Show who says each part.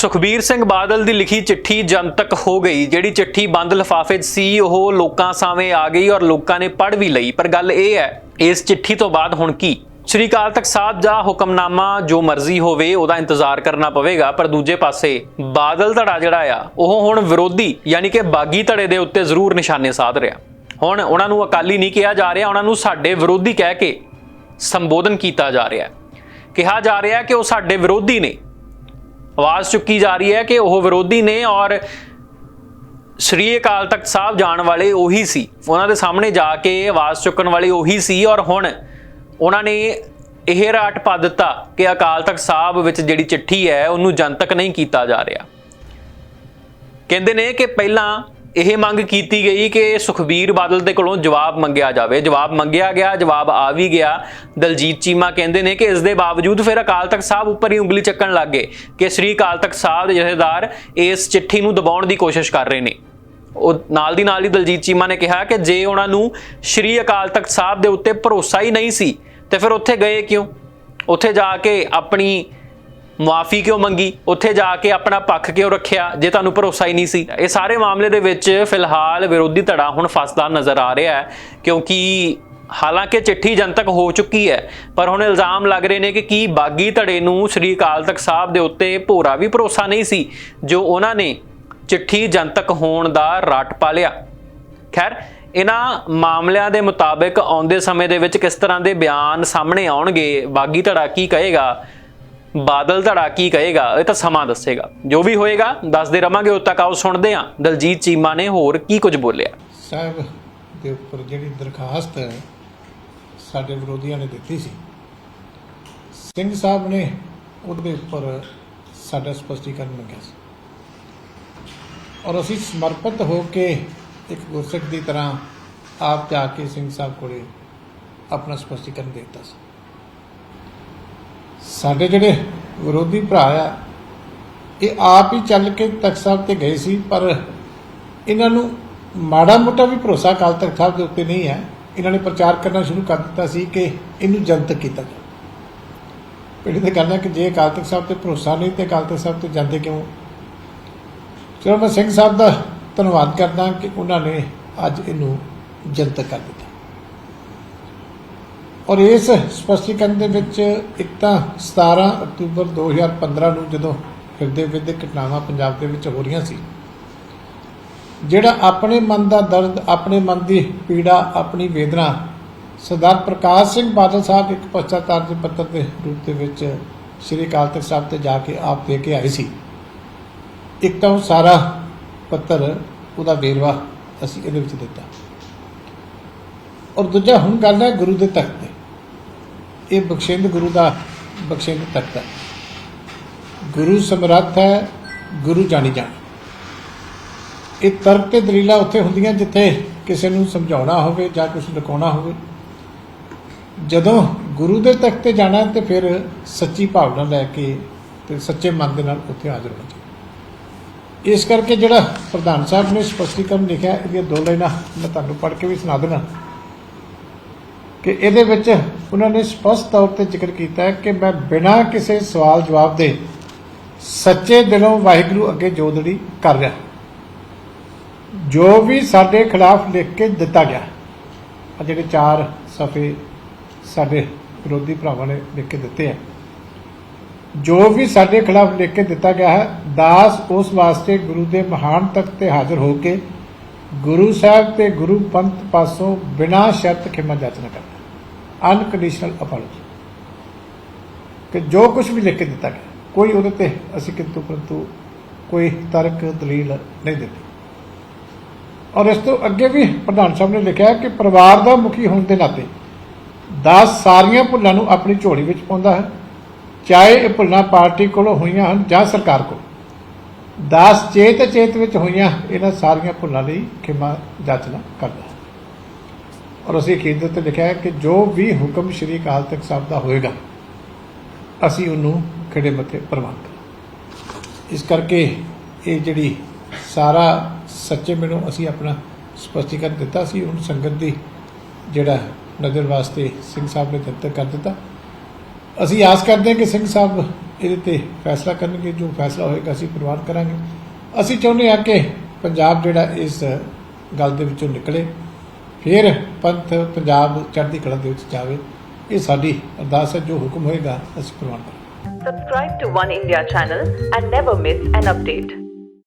Speaker 1: ਸੁਖਬੀਰ ਸਿੰਘ ਬਾਦਲ ਦੀ ਲਿਖੀ ਚਿੱਠੀ ਜਨਤਕ ਹੋ ਗਈ, ਜਿਹੜੀ ਚਿੱਠੀ ਬੰਦ ਲਿਫਾਫੇ 'ਚ ਸੀ, ਉਹ ਲੋਕਾਂ ਸਾਹਮਣੇ ਆ ਗਈ ਔਰ ਲੋਕਾਂ ਨੇ ਪੜ੍ਹ ਵੀ ਲਈ। ਪਰ ਗੱਲ ਇਹ ਹੈ, ਇਸ ਚਿੱਠੀ ਤੋਂ ਬਾਅਦ ਹੁਣ ਕੀ? ਸ਼੍ਰੀ ਅਕਾਲ ਤਖਤ ਸਾਹਿਬ ਜਾਂ ਹੁਕਮਨਾਮਾ ਜੋ ਮਰਜ਼ੀ ਹੋਵੇ, ਉਹਦਾ ਇੰਤਜ਼ਾਰ ਕਰਨਾ ਪਵੇਗਾ, ਪਰ ਦੂਜੇ ਪਾਸੇ ਬਾਦਲ ਧੜਾ ਜਿਹੜਾ ਆ, ਉਹ ਹੁਣ ਵਿਰੋਧੀ, ਯਾਨੀ ਕਿ ਬਾਗੀ ਧੜੇ ਦੇ ਉੱਤੇ ਜ਼ਰੂਰ ਨਿਸ਼ਾਨੇ ਸਾਧ ਰਿਹਾ। ਹੁਣ ਉਹਨਾਂ ਨੂੰ ਅਕਾਲੀ ਨਹੀਂ ਕਿਹਾ ਜਾ ਰਿਹਾ, ਉਹਨਾਂ ਨੂੰ ਸਾਡੇ ਵਿਰੋਧੀ ਕਹਿ ਕੇ ਸੰਬੋਧਨ ਕੀਤਾ ਜਾ ਰਿਹਾ ਕਿਹਾ ਜਾ ਰਿਹਾ ਕਿ ਉਹ ਸਾਡੇ ਵਿਰੋਧੀ ਨੇ ਆਵਾਜ਼ ਚੁੱਕੀ ਜਾ ਰਹੀ ਹੈ ਕਿ ਉਹ ਵਿਰੋਧੀ ਨੇ ਔਰ ਸ਼੍ਰੀ ਅਕਾਲ ਤਖਤ ਸਾਹਿਬ ਜਾਣ ਵਾਲੇ ਉਹੀ ਸੀ। ਉਹਨਾਂ ਦੇ ਸਾਹਮਣੇ ਜਾ ਕੇ ਆਵਾਜ਼ ਚੁੱਕਣ ਵਾਲੇ ਉਹੀ ਸੀ ਔਰ ਹੁਣ ਉਹਨਾਂ ਨੇ ਇਹ ਰਾਟ ਪਾ ਦਿੱਤਾ ਕਿ ਅਕਾਲ ਤਖਤ ਸਾਹਿਬ ਵਿੱਚ ਜਿਹੜੀ ਚਿੱਠੀ ਹੈ, ਉਹਨੂੰ ਜਨਤਕ ਨਹੀਂ ਕੀਤਾ ਜਾ ਰਿਹਾ। ਕਹਿੰਦੇ ਨੇ ਕਿ ਪਹਿਲਾਂ ਇਹ ਮੰਗ ਕੀਤੀ ਗਈ ਕਿ ਸੁਖਬੀਰ ਬਾਦਲ ਦੇ ਕੋਲੋਂ ਜਵਾਬ ਮੰਗਿਆ ਜਾਵੇ। ਜਵਾਬ ਮੰਗਿਆ ਗਿਆ, ਜਵਾਬ ਆ ਵੀ ਗਿਆ। ਦਲਜੀਤ ਚੀਮਾ ਕਹਿੰਦੇ ਨੇ ਕਿ ਇਸ ਦੇ ਬਾਵਜੂਦ ਫਿਰ ਅਕਾਲ ਤਖਤ ਸਾਹਿਬ ਉੱਪਰ ਹੀ ਉਂਗਲੀ ਚੱਕਣ ਲੱਗ ਗਏ ਕਿ ਸ੍ਰੀ ਅਕਾਲ ਤਖਤ ਸਾਹਿਬ ਦੇ ਜਥੇਦਾਰ ਇਸ ਚਿੱਠੀ ਨੂੰ ਦਬਾਉਣ ਦੀ ਕੋਸ਼ਿਸ਼ ਕਰ ਰਹੇ ਨੇ। ਉਹ ਨਾਲ ਦੀ ਨਾਲ ਹੀ ਦਲਜੀਤ ਚੀਮਾ ਨੇ ਕਿਹਾ ਕਿ ਜੇ ਉਹਨਾਂ ਨੂੰ ਸ੍ਰੀ ਅਕਾਲ ਤਖਤ ਸਾਹਿਬ ਦੇ ਉੱਤੇ ਭਰੋਸਾ ਹੀ ਨਹੀਂ ਸੀ, ਤੇ ਫਿਰ ਉੱਥੇ ਗਏ ਕਿਉਂ? ਉੱਥੇ ਜਾ ਕੇ ਆਪਣੀ ਮੁਆਫੀ ਕਿਉਂ ਮੰਗੀ? ਉੱਥੇ ਜਾ ਕੇ ਆਪਣਾ ਪੱਖ ਕਿਉਂ ਰੱਖਿਆ? ਜੇ ਤੁਹਾਨੂੰ ਭਰੋਸਾ ਹੀ ਨਹੀਂ ਸੀ। ਇਹ ਸਾਰੇ ਮਾਮਲੇ ਦੇ ਵਿੱਚ ਫਿਲਹਾਲ ਵਿਰੋਧੀ ਧੜਾ ਹੁਣ ਫਸਦਾ ਨਜ਼ਰ ਆ ਰਿਹਾ ਹੈ, ਕਿਉਂਕਿ ਹਾਲਾਂਕਿ ਚਿੱਠੀ ਜਨਤਕ ਹੋ ਚੁੱਕੀ ਹੈ, ਪਰ ਹੁਣ ਇਲਜ਼ਾਮ ਲੱਗ ਰਹੇ ਨੇ ਕਿ ਕੀ ਬਾਗੀ ਧੜੇ ਨੂੰ ਸ੍ਰੀ ਅਕਾਲ ਤਖਤ ਸਾਹਿਬ ਦੇ ਉੱਤੇ ਭੋਰਾ ਵੀ ਭਰੋਸਾ ਨਹੀਂ ਸੀ, ਜੋ ਉਹਨਾਂ ਨੇ ਚਿੱਠੀ ਜਨਤਕ ਹੋਣ ਦਾ ਰੱਟ ਪਾ ਲਿਆ ਖੈਰ, ਇਹਨਾਂ ਮਾਮਲਿਆਂ ਦੇ ਮੁਤਾਬਕ ਆਉਂਦੇ ਸਮੇਂ ਦੇ ਵਿੱਚ ਕਿਸ ਤਰ੍ਹਾਂ ਦੇ ਬਿਆਨ ਸਾਹਮਣੇ ਆਉਣਗੇ? ਬਾਗੀ ਧੜਾ ਕੀ ਕਹੇਗਾ? ਬਾਦਲ ਧੜਾ ਕੀ ਕਹੇਗਾ, ਇਹ ਤਾਂ ਸਮਾਂ ਦੱਸੇਗਾ। ਜੋ ਵੀ ਹੋਏਗਾ, ਦੱਸਦੇ ਰਵਾਂਗੇ, ਉਦੋਂ ਤੱਕ ਆਓ ਸੁਣਦੇ ਹਾਂ। ਦਲਜੀਤ ਚੀਮਾ ਨੇ ਹੋਰ ਕੀ ਕੁਝ ਬੋਲਿਆ?
Speaker 2: ਸਾਹਿਬ, ਦੇ ਉੱਪਰ ਜਿਹੜੀ ਦਰਖਾਸਤ ਸਾਡੇ ਵਿਰੋਧੀਆਂ ਨੇ ਦਿੱਤੀ ਸੀ। ਸਿੰਘ ਸਾਹਿਬ ਨੇ ਉਹਦੇ ਉੱਪਰ ਸਾਡਾ ਸਪਸ਼ਟੀਕਰਨ ਮੰਗਿਆ ਸੀ। ਔਰ ਅਸੀਂ ਸਮਰਪਿਤ ਹੋ ਕੇ ਇੱਕ ਗੁਰਸਿੱਖ ਦੀ ਤਰ੍ਹਾਂ ਆਪ ਜਾ ਕੇ ਸਿੰਘ ਸਾਹਿਬ ਕੋਲੇ ਆਪਣਾ ਸਪਸ਼ਟੀਕਰਨ ਦੇ ਦਿੱਤਾ ਸੀ। ਸਾਡੇ ਜਿਹੜੇ ਵਿਰੋਧੀ ਭਰਾ ਆ, ਇਹ ਆਪ ਹੀ ਚੱਲ ਕੇ ਤਖਤ ਸਾਹਿਬ ਤੇ ਗਏ ਸੀ, ਪਰ ਇਹਨਾਂ ਨੂੰ ਮਾੜਾ ਮੋਟਾ ਵੀ ਭਰੋਸਾ ਅਕਾਲ ਤਖਤ ਸਾਹਿਬ ਦੇ ਉੱਤੇ ਨਹੀਂ ਹੈ। ਇਹਨਾਂ ਨੇ ਪ੍ਰਚਾਰ ਕਰਨਾ ਸ਼ੁਰੂ ਕਰ ਦਿੱਤਾ ਸੀ ਕਿ ਇਹਨੂੰ ਜਨਤਕ ਕੀਤਾ ਜਾਵੇ। ਪਿੰਡ ਤੇ ਕਰਨਾ ਕਿ ਜੇ ਅਕਾਲ ਤਖਤ ਸਾਹਿਬ ਤੇ ਭਰੋਸਾ ਨਹੀਂ, ਤੇ ਅਕਾਲ ਤਖਤ ਸਾਹਿਬ ਤੇ ਜਾਂਦੇ ਕਿਉਂ? ਚਲੋ ਮੈਂ ਸਿੰਘ ਸਾਹਿਬ ਦਾ ਧੰਨਵਾਦ ਕਰਦਾ ਕਿ ਉਹਨਾਂ ਨੇ ਅੱਜ ਇਹਨੂੰ ਜਨਤਕ ਕਰ ਦਿੱਤਾ। ਔਰ ਇਸ ਸਪਸ਼ਟੀਕਰਨ ਦੇ ਵਿੱਚ ਇੱਕ ਤਾਂ 17 ਅਕਤੂਬਰ 2015 ਨੂੰ ਜਦੋਂ ਹਿਰਦੇ ਵਿਦਿਕ ਘਟਨਾਵਾਂ ਪੰਜਾਬ ਦੇ ਵਿੱਚ ਹੋ ਰਹੀਆਂ ਸੀ, ਜਿਹੜਾ ਆਪਣੇ ਮਨ ਦਾ ਦਰਦ, ਆਪਣੇ ਮਨ ਦੀ ਪੀੜਾ, ਆਪਣੀ ਵੇਦਨਾ, ਸਰਦਾਰ ਪ੍ਰਕਾਸ਼ ਸਿੰਘ ਬਾਦਲ ਸਾਹਿਬ ਇੱਕ ਪਛਤਾਤਾਰ ਪੱਤਰ ਦੇ ਰੂਪ ਦੇ ਵਿੱਚ ਸ੍ਰੀ ਅਕਾਲ ਤਖਤ ਸਾਹਿਬ ਤੇ ਜਾ ਕੇ ਆਪ ਦੇ ਕੇ ਆਏ ਸੀ। ਇੱਕ ਤਾਂ ਉਹ ਸਾਰਾ ਪੱਤਰ ਉਹਦਾ ਵੇਰਵਾ ਅਸੀਂ ਇਹਦੇ ਵਿੱਚ ਦਿੱਤਾ। ਔਰ ਦੂਜਾ ਹੁਣ ਗੱਲ ਹੈ ਗੁਰੂ ਦੇ ਤਖਤ ਤੇ। ਇਹ ਬਖਸ਼ਿੰਦ ਗੁਰੂ ਦਾ ਬਖਸ਼ਿੰਦ ਤਖਤ ਹੈ। ਗੁਰੂ ਸਮਰੱਥ ਹੈ, ਗੁਰੂ ਜਾਣੀ ਜਾਣ। ਇਹ ਤਰਕ ਤੇ ਦਲੀਲਾਂ ਉੱਥੇ ਹੁੰਦੀਆਂ ਜਿੱਥੇ ਕਿਸੇ ਨੂੰ ਸਮਝਾਉਣਾ ਹੋਵੇ ਜਾਂ ਕੁਝ ਲੁਕਾਉਣਾ ਹੋਵੇ। ਜਦੋਂ ਗੁਰੂ ਦੇ ਤਖਤ ਤੇ ਜਾਣਾ ਤੇ ਫਿਰ ਸੱਚੀ ਭਾਵਨਾ ਲੈ ਕੇ ਤੇ ਸੱਚੇ ਮਨ ਦੇ ਨਾਲ ਉੱਥੇ ਹਾਜ਼ਰ ਹੋਣਾ। ਚਾਹੀਦਾ ਇਸ ਕਰਕੇ ਜਿਹੜਾ ਪ੍ਰਧਾਨ ਸਾਹਿਬ ਨੇ ਸਪਸ਼ਟੀਕਰਨ ਲਿਖਿਆ, ਇਹਦੀਆਂ ਦੋ ਲਾਈਨਾਂ ਮੈਂ ਤੁਹਾਨੂੰ ਪੜ੍ਹ ਕੇ ਵੀ ਸੁਣਾ ਦੇਣਾ ਕਿ ਇਹਦੇ ਵਿੱਚ ਉਹਨਾਂ ਨੇ ਸਪਸ਼ਟ ਤੌਰ ਤੇ ਜ਼ਿਕਰ ਕੀਤਾ ਹੈ ਕਿ ਮੈਂ ਬਿਨਾਂ ਕਿਸੇ ਸਵਾਲ ਜਵਾਬ ਦੇ ਸੱਚੇ ਦਿਲੋਂ ਵਾਹਿਗੁਰੂ ਅੱਗੇ ਜੋਦੜੀ ਕਰ ਰਿਹਾ ਜੋ ਵੀ ਸਾਡੇ ਖਿਲਾਫ ਲਿਖ ਕੇ ਦਿੱਤਾ ਗਿਆ ਆ ਜਿਹੜੇ ਚਾਰ ਸਫੇ ਸਾਡੇ ਵਿਰੋਧੀ ਭਰਾਵਾਂ ਨੇ ਲਿਖ ਕੇ ਦਿੱਤੇ ਆ, ਜੋ ਵੀ ਸਾਡੇ ਖਿਲਾਫ ਲਿਖ ਕੇ ਦਿੱਤਾ ਗਿਆ ਹੈ, ਦਾਸ ਉਸ ਵਾਸਤੇ ਗੁਰੂ ਦੇ ਮਹਾਨ ਤਖਤ ਤੇ ਹਾਜ਼ਰ ਹੋ ਕੇ ਗੁਰੂ ਸਾਹਿਬ ਤੇ ਗੁਰੂ ਪੰਥ ਪਾਸੋਂ ਬਿਨਾਂ ਸ਼ਰਤ ਖਿਮਾ ਜਾਚਨਾ ਕਰਦਾ ਅਨਕੰਡੀਸ਼ਨਲ ਅਪੋਲੋਜੀ ਕਿ ਜੋ ਕੁਝ ਵੀ ਲਿਖ ਕੇ ਦਿੱਤਾ ਗਿਆ, ਕੋਈ ਉਹਦੇ ਤੇ ਅਸੀਂ ਕਿੰਤੂ ਪਰੰਤੂ ਕੋਈ ਤਰਕ ਦਲੀਲ ਨਹੀਂ ਦਿੱਤੀ। ਔਰ ਇਸ ਤੋਂ ਅੱਗੇ ਵੀ ਪ੍ਰਧਾਨ ਸਾਹਿਬ ਨੇ ਲਿਖਿਆ ਕਿ ਪਰਿਵਾਰ ਦਾ ਮੁਖੀ ਹੋਣ ਦੇ ਨਾਤੇ ਦਾਸ ਸਾਰੀਆਂ ਭੁੱਲਾਂ ਨੂੰ ਆਪਣੀ ਝੋਲੀ ਵਿੱਚ ਪਾਉਂਦਾ ਹੈ, ਚਾਹੇ ਇਹ ਭੁੱਲਾਂ ਪਾਰਟੀ ਕੋਲੋਂ ਹੋਈਆਂ ਹਨ ਜਾਂ ਸਰਕਾਰ ਕੋਲ। ਦਾਸ ਚੇਤ ਚੇਤ ਵਿੱਚ ਹੋਈਆਂ ਇਹਨਾਂ ਸਾਰੀਆਂ ਭੁੱਲਾਂ ਲਈ ਖਿਮਾ ਜਾਚਨਾ ਕਰਦਾ ਹੈ। ਔਰ ਅਸੀਂ ਅਖੀਰ 'ਤੇ ਲਿਖਿਆ ਹੈ ਕਿ ਜੋ ਵੀ ਹੁਕਮ ਸ਼੍ਰੀ ਅਕਾਲ ਤਖਤ ਸਾਹਿਬ ਦਾ ਹੋਏਗਾ, ਅਸੀਂ ਉਹਨੂੰ ਖੜੇ ਮੱਥੇ ਪ੍ਰਵਾਨ ਕਰਾਂਗੇ। ਇਸ ਕਰਕੇ ਇਹ ਜਿਹੜੀ ਸਾਰਾ ਸੱਚੇ ਮੈਨੂੰ ਅਸੀਂ ਆਪਣਾ ਸਪਸ਼ਟੀਕਰਨ ਦਿੱਤਾ ਸੀ ਹੁਣ ਸੰਗਤ ਦੀ ਜਿਹੜਾ ਨਜ਼ਰ ਵਾਸਤੇ ਸਿੰਘ ਸਾਹਿਬ ਨੇ ਜਨਤਕ ਕਰ ਦਿੱਤਾ। ਅਸੀਂ ਆਸ ਕਰਦੇ ਹਾਂ ਕਿ ਸਿੰਘ ਸਾਹਿਬ ਇਹਦੇ ਤੇ ਫੈਸਲਾ ਕਰਨਗੇ, ਜੋ ਫੈਸਲਾ ਹੋਏਗਾ ਅਸੀਂ ਪ੍ਰਵਾਨ ਕਰਾਂਗੇ। ਅਸੀਂ ਚਾਹੁੰਦੇ ਹਾਂ ਕਿ ਪੰਜਾਬ ਜਿਹੜਾ ਇਸ ਗੱਲ ਦੇ ਵਿੱਚੋਂ ਨਿਕਲੇ। ਫਿਰ ਪੰਥ ਪੰਜਾਬ ਚੜ੍ਹਦੀ ਕਲਾ ਦੇ ਵਿੱਚ ਜਾਵੇ ਇਹ ਸਾਡੀ ਅਰਦਾਸ ਹੈ ਜੋ ਹੁਕਮ ਹੋਏਗਾ ਅਸੀਂ ਪ੍ਰਵਾਨ ਕਰਾਂਗੇ
Speaker 3: Subscribe to One India channel and never miss an update.